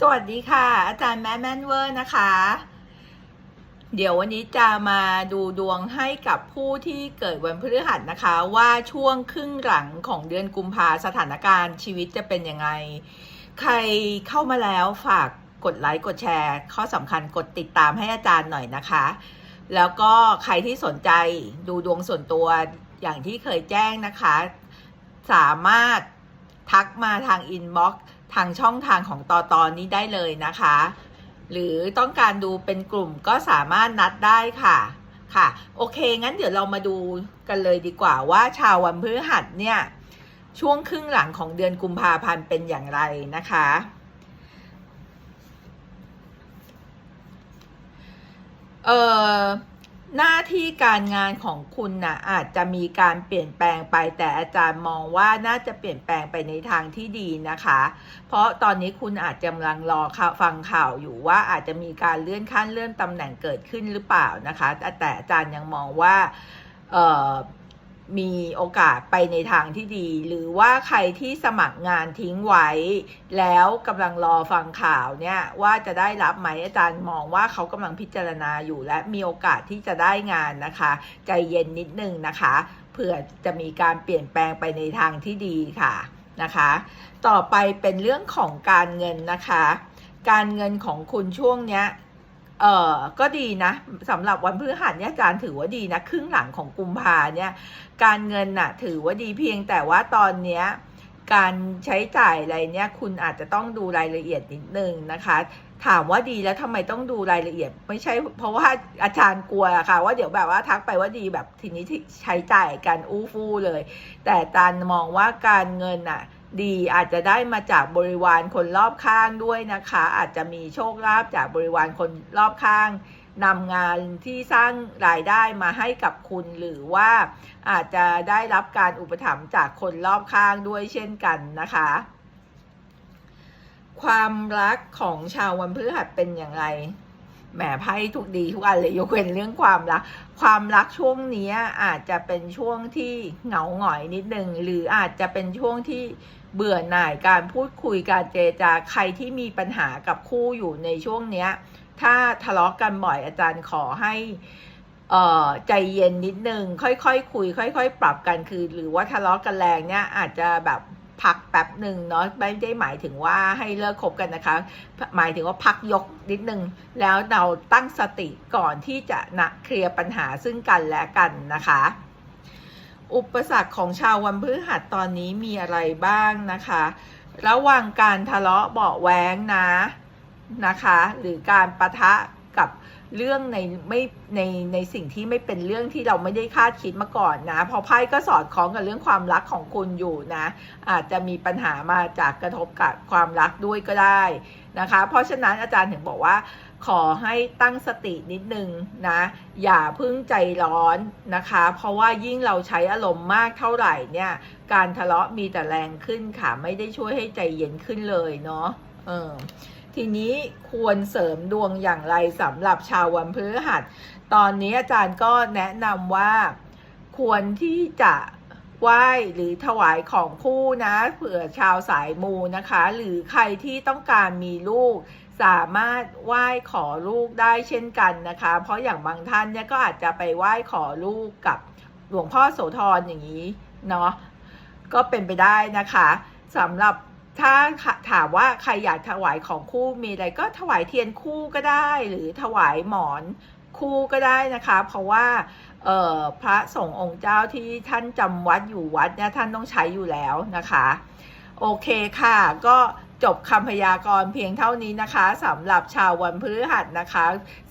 สวัสดีค่ะ อาจารย์แม่แม่นเวอร์นะคะ เดี๋ยววันนี้จะมาดูดวงให้กับผู้ที่เกิดวันพฤหัสนะคะ ว่าช่วงครึ่งหลังของเดือนกุมภาสถานการณ์ชีวิตจะเป็นยังไง ใครเข้ามาแล้วฝากกดไลค์กดแชร์ ข้อสำคัญกดติดตามให้อาจารย์หน่อยนะคะ แล้วก็ใครที่สนใจดูดวงส่วนตัวอย่างที่เคยแจ้งนะคะ สามารถทักมาทางอินบ็อกซ์ ทางช่องทางของตอตอนนี้ได้เลยนะคะ หรือต้องการดูเป็นกลุ่มก็สามารถนัดได้ค่ะค่ะ โอเค งั้นเดี๋ยวเรามาดูกันเลยดีกว่าว่าชาววันพฤหัสเนี่ย ช่วงครึ่งหลังของเดือนกุมภาพันธ์เป็นอย่างไรนะคะ เอ่อ หน้าที่การงานของคุณนะอาจจะมีการเปลี่ยนแปลงไป แต่อาจารย์มองว่าน่าจะเปลี่ยนแปลงไปในทางที่ดีนะคะ เพราะตอนนี้คุณอาจจะกำลังรอข่าวฟังข่าวอยู่ว่าอาจจะมีการเลื่อนขั้นเลื่อนตำแหน่งเกิดขึ้นหรือเปล่านะคะ แต่แต่อาจารย์ยังมองว่าเอ่อ มีโอกาสไปในทางที่ดี หรือว่าใครที่สมัครงานทิ้งไว้ แล้วกำลังรอฟังข่าวเนี่ยว่าจะได้รับไหมอาจารย์มองว่าเขากำลังพิจารณาอยู่และมีโอกาสที่จะได้งานนะคะ ใจเย็นนิดนึงนะคะเผื่อจะมีการเปลี่ยนแปลงไปในทางที่ดีค่ะนะคะ ต่อไปเป็นเรื่องของการเงินนะคะ การเงินของคุณช่วงเนี้ย เออก็ดีนะสำหรับวันพฤหัสเนี่ยอาจารย์ถือว่าดีนะ ครึ่งหลังของกุมภาเนี่ย การเงินน่ะ ถือว่าดีเพียงแต่ว่าตอนเนี้ยการใช้จ่ายอะไรเนี่ย คุณอาจจะต้องดูรายละเอียดนิดนึงนะคะ ถามว่าดีแล้วทำไมต้องดูรายละเอียด ไม่ใช่เพราะว่าอาจารย์กลัวอะค่ะ ว่าเดี๋ยวแบบว่าทักไปว่าดีแบบทีนี้ใช้จ่ายกันอู้ฟู่เลย แต่อาจารย์มองว่าการเงินน่ะ ดีอาจจะได้มาจากบริวารคนรอบข้างด้วยนะคะ อาจจะมีโชคลาภจากบริวารคนรอบข้างนำงานที่สร้างรายได้มาให้กับคุณหรือว่าอาจจะได้รับการอุปถัมภ์จากคนรอบข้างด้วยเช่นกันนะคะ ความรักของชาววันพฤหัสเป็นอย่างไรแหมไพ่ทุกดีทุกอันเลยยกเว้นเรื่องความรัก ความรักช่วงนี้อาจจะเป็นช่วงที่เหงาหงอยนิดนึงหรืออาจจะเป็นช่วงที่ เบื่อหน่ายการพูดคุยการเจรจาใครที่มีปัญหากับคู่อยู่ในช่วงเนี้ย ถ้าทะเลาะกันบ่อยอาจารย์ขอให้ใจเย็นนิดนึงค่อยๆคคุย ค่อย ๆ ปรับกันคือ หรือว่าทะเลาะกันแรงเนี่ยอาจจะแบบพักแป๊บหนึ่งเนาะไม่ได้หมายถึงว่าให้เลิกคบกันนะคะ หมายถึงว่าพักยกนิดนึงแล้วเราตั้งสติก่อนที่จะนะเคลียร์ปัญหาซึ่งกันและกันนะคะ อุปสรรคของชาววันพฤหัสตอนนี้มีอะไรบ้างนะคะ ระหว่างการทะเลาะเบาะแว้งนะนะคะ หรือการประทะกับ เรื่องในไม่ในในสิ่งที่ไม่เป็นเรื่องที่เราไม่ได้คาดคิดมาก่อนนะพอไพ่ก็สอดคล้องกับเรื่องความรักของคุณอยู่นะ อาจจะมีปัญหามาจากกระทบกับความรักด้วยก็ได้นะคะ เพราะฉะนั้นอาจารย์ถึงบอกว่า ขอให้ตั้งสตินิดนึงนะ อย่าพึ่งใจร้อนนะคะ เพราะว่ายิ่งเราใช้อารมณ์มากเท่าไหร่เนี่ย การทะเลาะมีแต่แรงขึ้นค่ะ ไม่ได้ช่วยให้ใจเย็นขึ้นเลยเนาะ เออทีนี้ควรเสริมดวงอย่างไรสำหรับชาววันพฤหัส ตอนนี้อาจารย์ก็แนะนำว่าควรที่จะไหว้หรือถวายของคู่นะเผื่อชาวสายมูนะคะ หรือใครที่ต้องการมีลูก สามารถไหว้ขอลูกได้เช่นกันนะคะ เพราะอย่างบางท่านเนี่ยก็อาจจะไปไหว้ขอลูกกับหลวงพ่อโสธรอย่างนี้เนาะก็เป็นไปได้นะคะสำหรับ ถ้าถามว่าใครอยากถวายของคู่มีอะไรก็ถวายเทียนคู่ก็ได้ หรือถวายหมอนคู่ก็ได้นะคะ เพราะว่าพระสงฆ์องค์เจ้าที่ท่านจำวัดอยู่วัดเนี่ยท่านต้องใช้อยู่แล้วนะคะ โอเคค่ะ ก็ จบคำพยากรณ์เพียงเท่านี้นะคะสำหรับชาววันพฤหัสนะคะ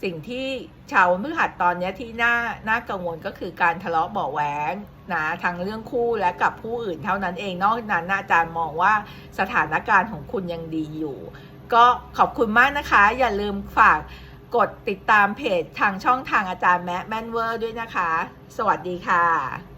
สิ่งที่ชาววันพฤหัสตอนนี้ที่น่าน่ากังวลก็คือการทะเลาะเบาแหวงนะทั้งเรื่องคู่และกับผู้อื่นเท่านั้นเองนอกนั้นอาจารย์มองว่าสถานการณ์ของคุณยังดีอยู่ ก็ขอบคุณมากนะคะ อย่าลืมฝากกดติดตามเพจทางช่องทางอาจารย์แมะแมนเวอร์ด้วยนะคะ สวัสดีค่ะ